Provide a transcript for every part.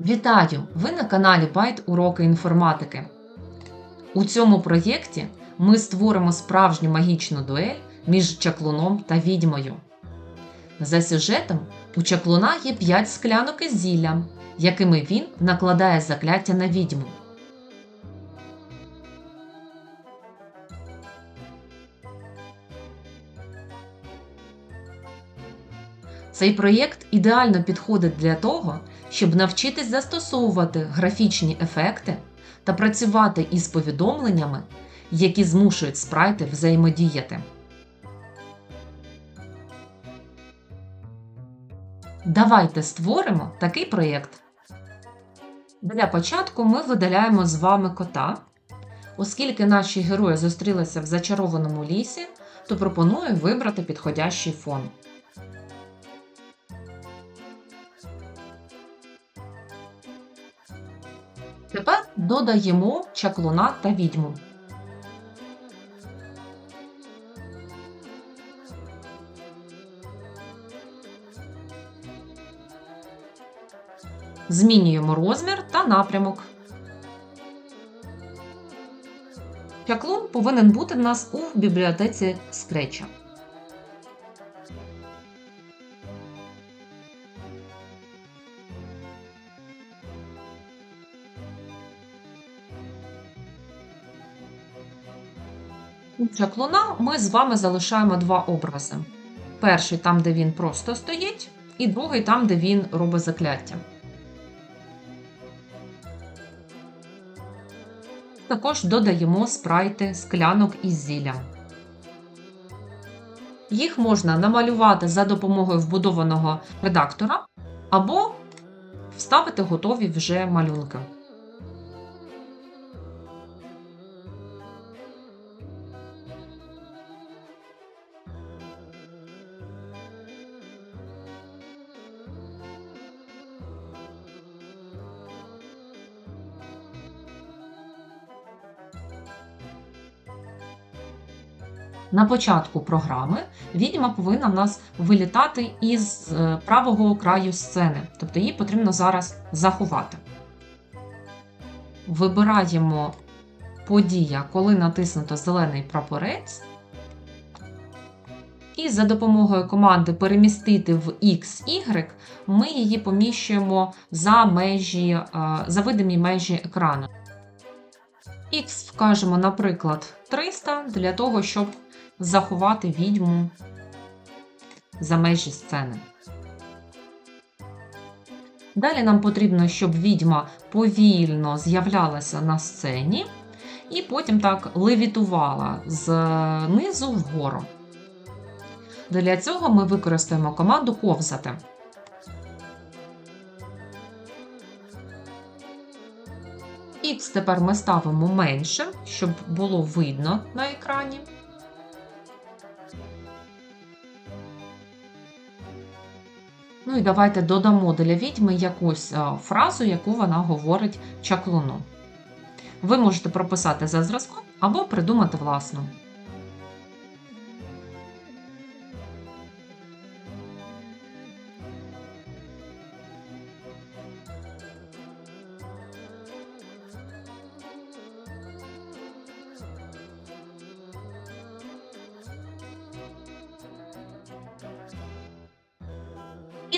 Вітаю! Ви на каналі Байт Уроки інформатики. У цьому проєкті ми створимо справжню магічну дуель між чаклуном та відьмою. За сюжетом у чаклуна є 5 склянок із зіллям, якими він накладає закляття на відьму. Цей проєкт ідеально підходить для того, щоб навчитись застосовувати графічні ефекти та працювати із повідомленнями, які змушують спрайти взаємодіяти. Давайте створимо такий проєкт. Для початку ми видаляємо з вами кота. Оскільки наші герої зустрілися в зачарованому лісі, то пропоную вибрати підходящий фон. Тепер додаємо чаклуна та відьму. Змінюємо розмір та напрямок. Чаклун повинен бути в нас у бібліотеці Scratch. Чаклуна ми з вами залишаємо два образи. Перший там, де він просто стоїть, і другий там, де він робить закляття. Також додаємо спрайти склянок із зіллям. Їх можна намалювати за допомогою вбудованого редактора або вставити готові вже малюнки. На початку програми відьма повинна в нас вилітати із е, правого краю сцени, тобто її потрібно зараз заховати. Вибираємо подія, коли натиснуто зелений прапорець. І за допомогою команди перемістити в XY ми її поміщуємо за межі, е, за видимі межі екрану. X вкажемо, наприклад, 300 для того, щоб заховати відьму за межі сцени. Далі нам потрібно, щоб відьма повільно з'являлася на сцені і потім так левітувала знизу вгору. Для цього ми використаємо команду ковзати. Х тепер ми ставимо менше, щоб було видно на екрані. Ну і давайте додамо для відьми якусь фразу, яку вона говорить чаклуну. Ви можете прописати за зразком або придумати власну.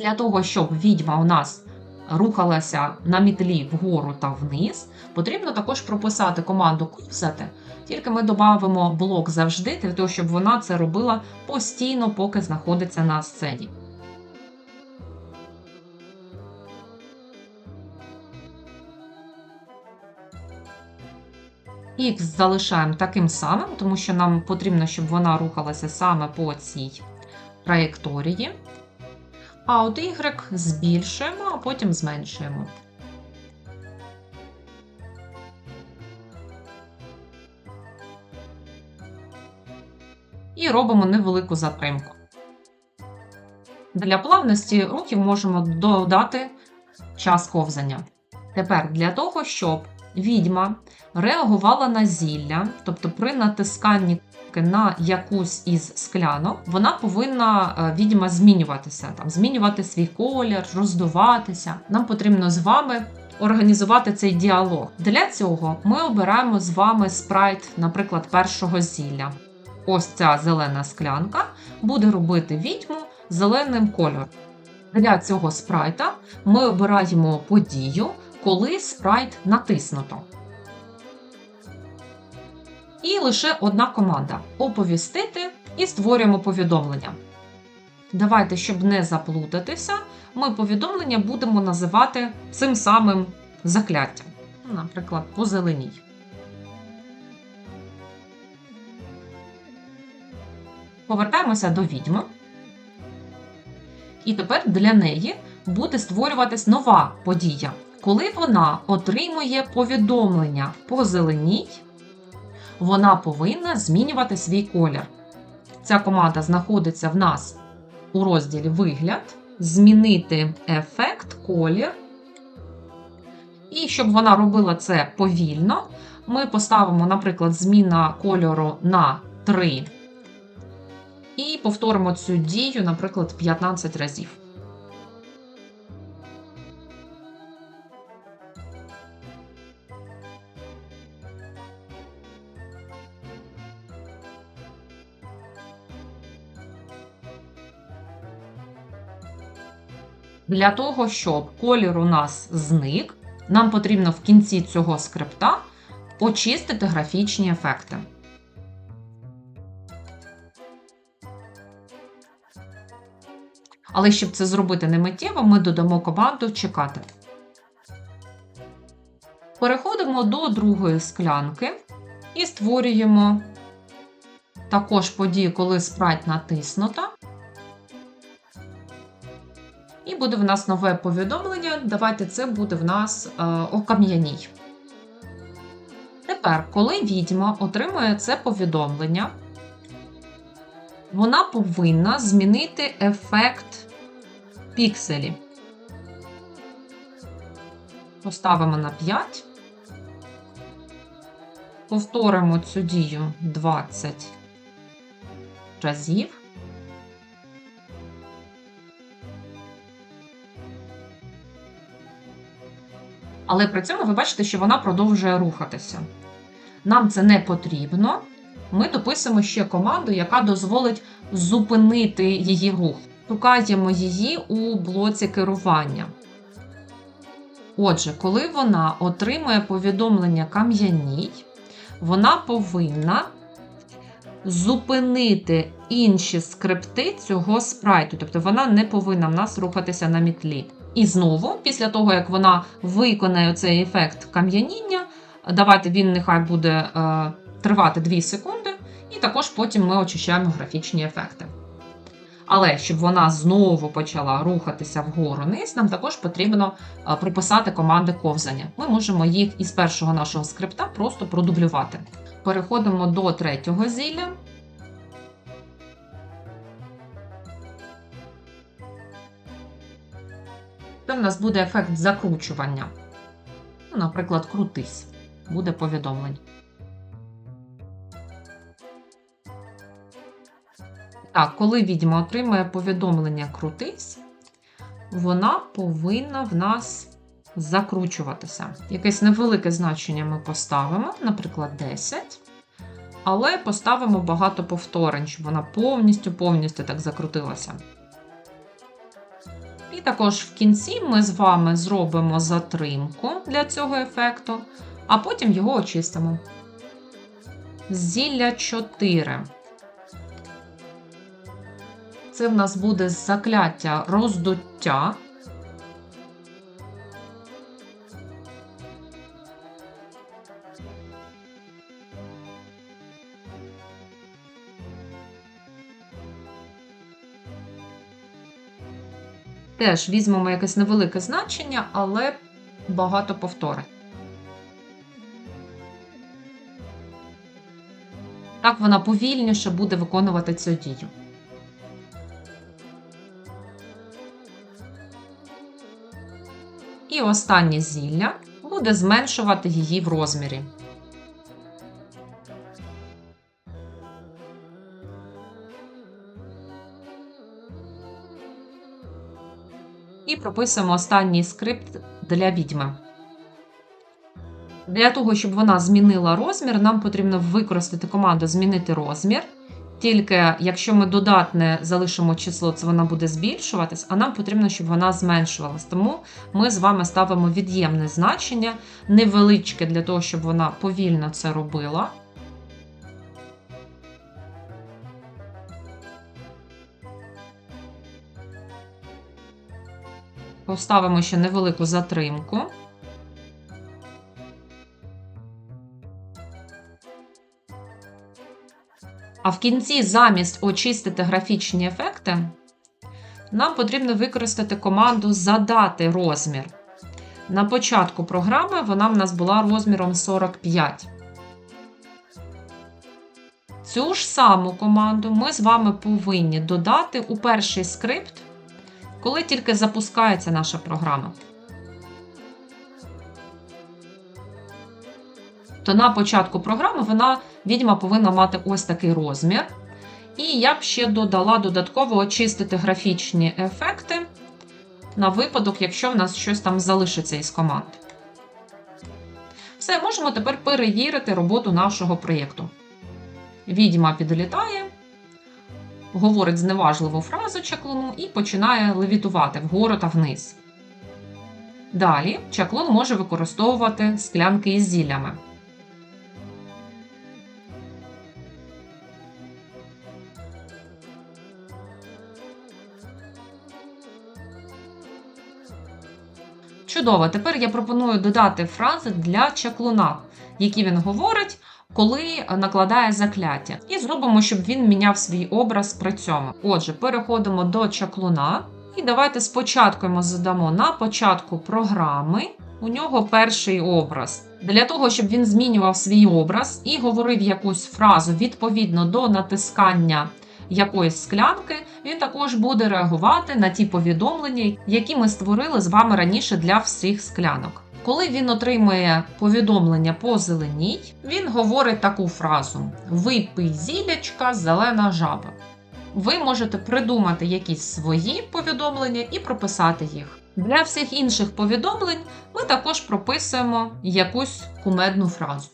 Для того, щоб відьма у нас рухалася на мітлі вгору та вниз, потрібно також прописати команду ковзати, тільки ми додамо блок завжди, для того, щоб вона це робила постійно, поки знаходиться на сцені. Х залишаємо таким самим, тому що нам потрібно, щоб вона рухалася саме по цій траєкторії. А от Y збільшуємо, а потім зменшуємо. І робимо невелику затримку. Для плавності рухів можемо додати час ковзання. Тепер для того, щоб відьма реагувала на зілля, тобто при натисканні на якусь із склянок, вона повинна е, відьма змінюватися, там змінювати свій колір, роздуватися. Нам потрібно з вами організувати цей діалог. Для цього ми обираємо з вами спрайт, наприклад, першого зілля. Ось ця зелена склянка буде робити відьму зеленим кольором. Для цього спрайта ми обираємо подію, коли спрайт натиснуто. І лише одна команда оповістити і створюємо повідомлення. Давайте, щоб не заплутатися, ми повідомлення будемо називати цим самим закляттям. Наприклад, позеленій. Повертаємося до відьми. І тепер для неї буде створюватись нова подія. Коли вона отримує повідомлення позеленій, вона повинна змінювати свій колір. Ця команда знаходиться в нас у розділі Вигляд, змінити ефект, колір. І щоб вона робила це повільно, ми поставимо, наприклад, зміна кольору на 3 і повторимо цю дію, наприклад, 15 разів. Для того, щоб колір у нас зник, нам потрібно в кінці цього скрипта очистити графічні ефекти. Але щоб це зробити не миттєво, ми додамо команду чекати. Переходимо до другої склянки і створюємо також подію, коли спрайт натиснуто. Буде в нас нове повідомлення. Давайте це буде в нас е, окам'яній. Тепер, коли відьма отримує це повідомлення, вона повинна змінити ефект пікселі. Поставимо на 5. Повторимо цю дію 20 разів. Але при цьому ви бачите, що вона продовжує рухатися. Нам це не потрібно. Ми дописуємо ще команду, яка дозволить зупинити її рух. Шукаємо її у блоці керування. Отже, коли вона отримує повідомлення кам'яній, вона повинна зупинити інші скрипти цього спрайту. Тобто вона не повинна в нас рухатися на мітлі. І знову, після того, як вона виконає цей ефект кам'яніння, давайте він нехай буде е, тривати 2 секунди, і також потім ми очищаємо графічні ефекти. Але щоб вона знову почала рухатися вгору низ, нам також потрібно е, приписати команди ковзання. Ми можемо їх із першого нашого скрипта просто продублювати. Переходимо до третього зілля. Це в нас буде ефект закручування. Ну, Наприклад, крутись. Буде повідомлення. Так, коли відьма отримує повідомлення крутись, вона повинна в нас закручуватися. Якесь невелике значення ми поставимо, наприклад, 10. Але поставимо багато повторень, щоб вона повністю-повністю так закрутилася. І також в кінці ми з вами зробимо затримку для цього ефекту, а потім його очистимо. Зілля 4. Це в нас буде закляття роздуття. Теж візьмемо якесь невелике значення, але багато повторень. Так вона повільніше буде виконувати цю дію. І останнє зілля буде зменшувати її в розмірі. Прописуємо останній скрипт для відьми. Для того, щоб вона змінила розмір, нам потрібно використати команду Змінити розмір. Тільки якщо ми додатне залишимо число, це вона буде збільшуватись, а нам потрібно, щоб вона зменшувалась. Тому ми з вами ставимо від'ємне значення, невеличке для того, щоб вона повільно це робила. Поставимо ще невелику затримку. А в кінці, замість очистити графічні ефекти, нам потрібно використати команду Задати розмір. На початку програми вона в нас була розміром 45. Цю ж саму команду ми з вами повинні додати у перший скрипт, коли тільки запускається наша програма. То на початку програми вона відьма повинна мати ось такий розмір. І я б ще додала додатково очистити графічні ефекти на випадок, якщо в нас щось там залишиться із команд. Все, можемо тепер перевірити роботу нашого проєкту. Відьма підлітає, говорить зневажливу фразу чаклуну і починає левітувати вгору та вниз. Далі чаклун може використовувати склянки із зіллями. Чудово, тепер я пропоную додати фрази для чаклуна, які він говорить, коли накладає закляття. І зробимо, щоб він міняв свій образ при цьому. Отже, переходимо до чаклуна. І давайте спочатку йому задамо на початку програми. У нього перший образ. Для того, щоб він змінював свій образ і говорив якусь фразу відповідно до натискання якоїсь склянки, він також буде реагувати на ті повідомлення, які ми створили з вами раніше для всіх склянок. Коли він отримує повідомлення по зеленій, він говорить таку фразу: Випий зілячка, зелена жаба. Ви можете придумати якісь свої повідомлення і прописати їх. Для всіх інших повідомлень ми також прописуємо якусь кумедну фразу.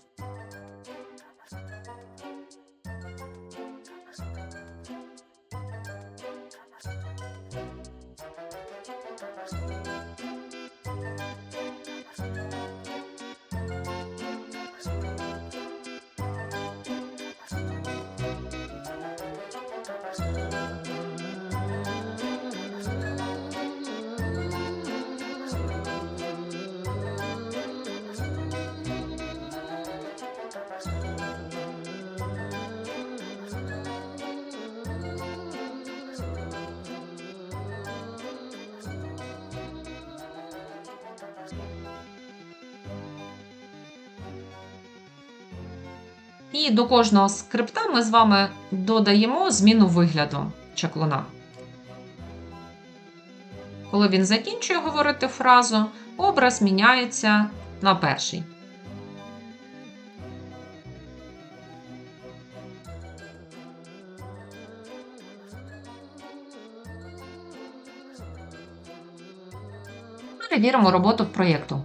І до кожного скрипта ми з вами додаємо зміну вигляду чаклуна. Коли він закінчує говорити фразу, образ міняється на перший. Перевіримо роботу проєкту.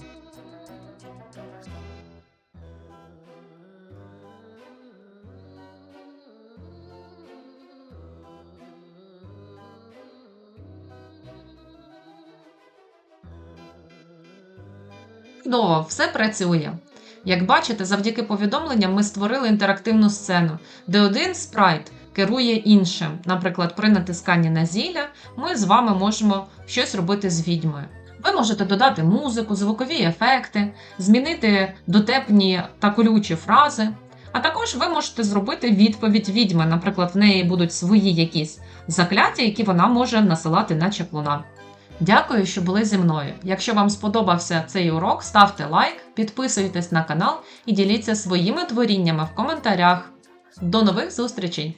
Чудово, все працює. Як бачите, завдяки повідомленням ми створили інтерактивну сцену, де один спрайт керує іншим. Наприклад, при натисканні на зілля ми з вами можемо щось робити з відьмою. Ви можете додати музику, звукові ефекти, змінити дотепні та колючі фрази. А також ви можете зробити відповідь відьми. Наприклад, в неї будуть свої якісь закляття, які вона може насилати на чаклуна. Дякую, що були зі мною. Якщо вам сподобався цей урок, ставте лайк, підписуйтесь на канал і діліться своїми творіннями в коментарях. До нових зустрічей!